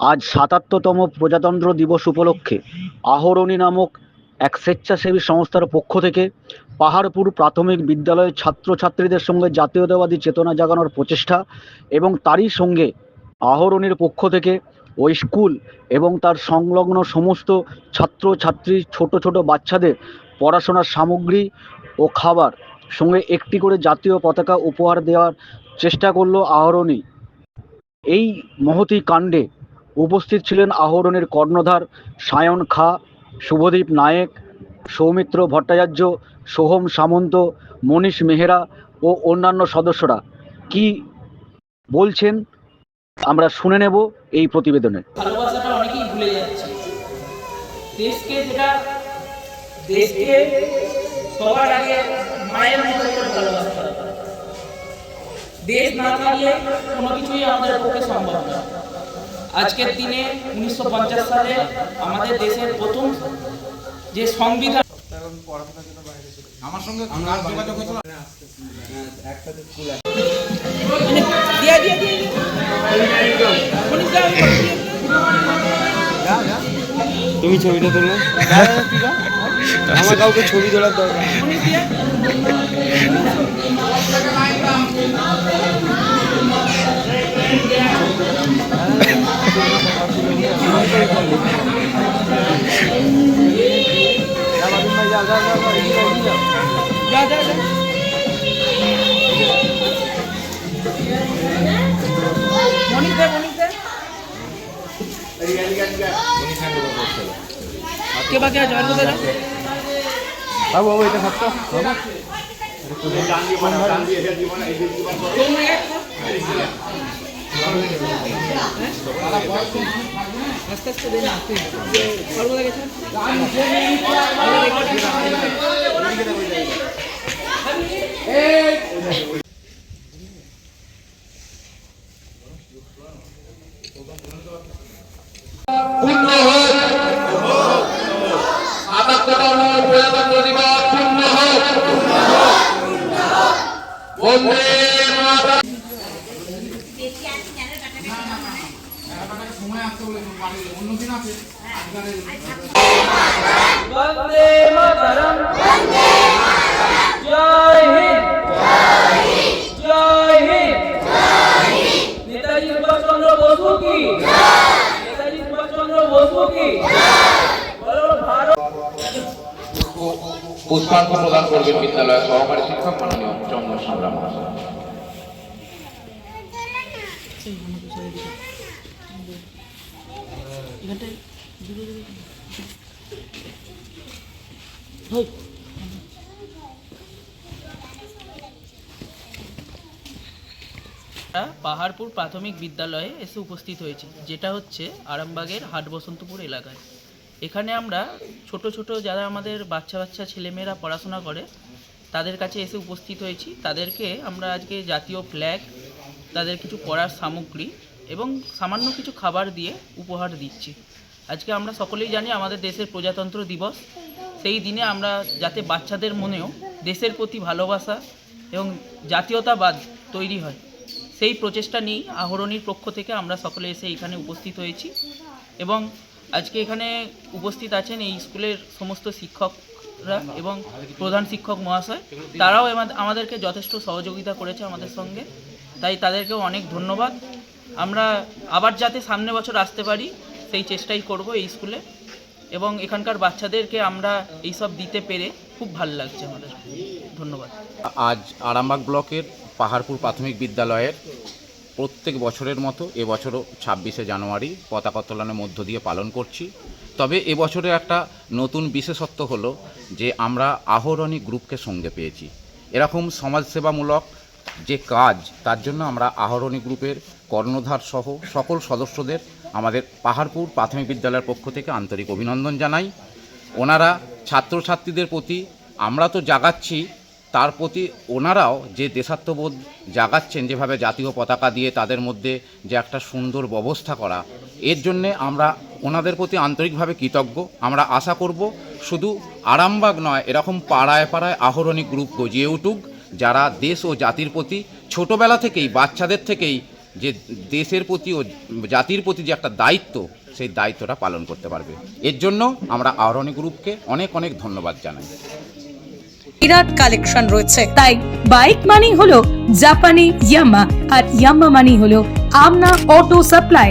আজ সাতাত্তরতম প্রজাতন্ত্র দিবস উপলক্ষে আহরণী নামক এক স্বেচ্ছাসেবী সংস্থার পক্ষ থেকে পাহাড়পুর প্রাথমিক বিদ্যালয়ের ছাত্রছাত্রীদের সঙ্গে জাতীয়তাবাদী চেতনা জাগানোর প্রচেষ্টা এবং তারই সঙ্গে আহরণীর পক্ষ থেকে ওই স্কুল এবং তার সংলগ্ন সমস্ত ছাত্রছাত্রী, ছোট ছোট বাচ্চাদের পড়াশোনার সামগ্রী ও খাবার সঙ্গে একটি করে জাতীয় পতাকা উপহার দেওয়ার চেষ্টা করল আহরণী। এই মহতি কাণ্ডে উপস্থিত ছিলেন আহরণের কর্ণধার সায়ন খা, শুভদীপ নায়েক, সৌমিত্র ভট্টাচার্য, সোহম সামন্ত, মনীষ মেহরা ও অন্যান্য সদস্যরা। কি বলছেন? আমরা শুনে নেব এই প্রতিবেদনে। দেশ না থাকলে কোনো কিছুই আমাদের পক্ষে সম্ভব না আজকের দিনে উনিশশো পঞ্চাশ সালে আমাদের দেশের প্রথম যে সংবিধান আমার সঙ্গে দিয়া তুমি ছবিটা তোলো। আমার কাউকে ছবি তোলার দরকার নেই। যা যা যা মনিক দে মনিক দে কে বাকি আস্তে আস্তে দে না তুই আর কোথায় গেছে পূর্ণ হোক বন্দে মাতরম সময় আসতে বলে অন্য দিন আছে জয় হিন্দ জয় কি? নেতাজি সুভাষচন্দ্র প্রদান করবেন বিদ্যালয়ের সহকারী শিক্ষক মাননীয় চন্দ্র সংগ্রাম মহাশয় আমরা পাহাড়পুর প্রাথমিক বিদ্যালয়ে এসে উপস্থিত হয়েছি, যেটা হচ্ছে আরামবাগের হাট বসন্তপুর এলাকায়। এখানে আমরা ছোট ছোট যারা আমাদের বাচ্চা বাচ্চা, ছেলেমেয়েরা পড়াশোনা করে, তাদের কাছে এসে উপস্থিত হয়েছি। তাদেরকে আমরা আজকে জাতীয় ফ্ল্যাগ তাদের কিছু পড়ার সামগ্রী এবং সামান্য কিছু খাবার দিয়ে উপহার দিচ্ছি। আজকে আমরা সকলেই জানি আমাদের দেশের প্রজাতন্ত্র দিবস। সেই দিনে আমরা যাতে বাচ্চাদের মনেও দেশের প্রতি ভালোবাসা এবং জাতীয়তাবাদ তৈরি হয়, সেই প্রচেষ্টা নিয়েই আহরণীর পক্ষ থেকে আমরা সকলে এসে এখানে উপস্থিত হয়েছি এবং আজকে এখানে উপস্থিত আছেন এই স্কুলের সমস্ত শিক্ষকরা এবং প্রধান শিক্ষক মহাশয়। তারাও আমাদেরকে যথেষ্ট সহযোগিতা করেছে আমাদের সঙ্গে। তাই তাদেরকেও অনেক ধন্যবাদ। আমরা আবার যাতে সামনে বছর আসতে পারি, সেই চেষ্টাই করব এই স্কুলে। এবং এখানকার বাচ্চাদেরকে আমরা এইসব দিতে পেরে খুব ভালো লাগছে আমাদের। ধন্যবাদ। আজ আরামবাগ ব্লকের পাহাড়পুর প্রাথমিক বিদ্যালয়ের প্রত্যেক বছরের মতো এবছরও ছাব্বিশে জানুয়ারি পতাকা উত্তোলনের মধ্য দিয়ে পালন করছি। তবে এবছরে একটা নতুন বিশেষত্ব হলো যে আমরা আহরণী গ্রুপকে সঙ্গে পেয়েছি। এরকম সমাজসেবামূলক যে কাজ, তার জন্য আমরা আহরণী গ্রুপের কর্ণধার সহ সকল সদস্যদের আমাদের পাহাড়পুর প্রাথমিক বিদ্যালয়ের পক্ষ থেকে আন্তরিক অভিনন্দন জানাই। ওনারা ছাত্রছাত্রীদের প্রতি আমরা তো জাগাচ্ছি, তার প্রতি ওনারাও যে দেশাত্মবোধ জাগাচ্ছেন, যেভাবে জাতীয় পতাকা দিয়ে তাদের মধ্যে যে একটা সুন্দর ব্যবস্থা করা, এর জন্যে আমরা ওনাদের প্রতি আন্তরিকভাবে কৃতজ্ঞ। আমরা আশা করব শুধু আরামবাগ নয়, এরকম পাড়ায় পাড়ায় আহরণী গ্রুপ গজিয়ে উঠুক। যারা দেশ ও জাতির প্রতি, ছোটবেলা থেকেই, বাচ্চাদের থেকেই যে দেশের প্রতি ও জাতির প্রতি যে একটা দায়িত্ব, সেই দায়িত্বটা পালন করতে পারবে। এর জন্য আমরা আহরণী গ্রুপকে অনেক অনেক ধন্যবাদ জানাই। বিরাট কালেকশন রয়েছে, তাই বাইক মানি হলো জাপানি ইয়ামা, আর ইয়ামা মানি হলো আমনা অটো সাপ্লাই।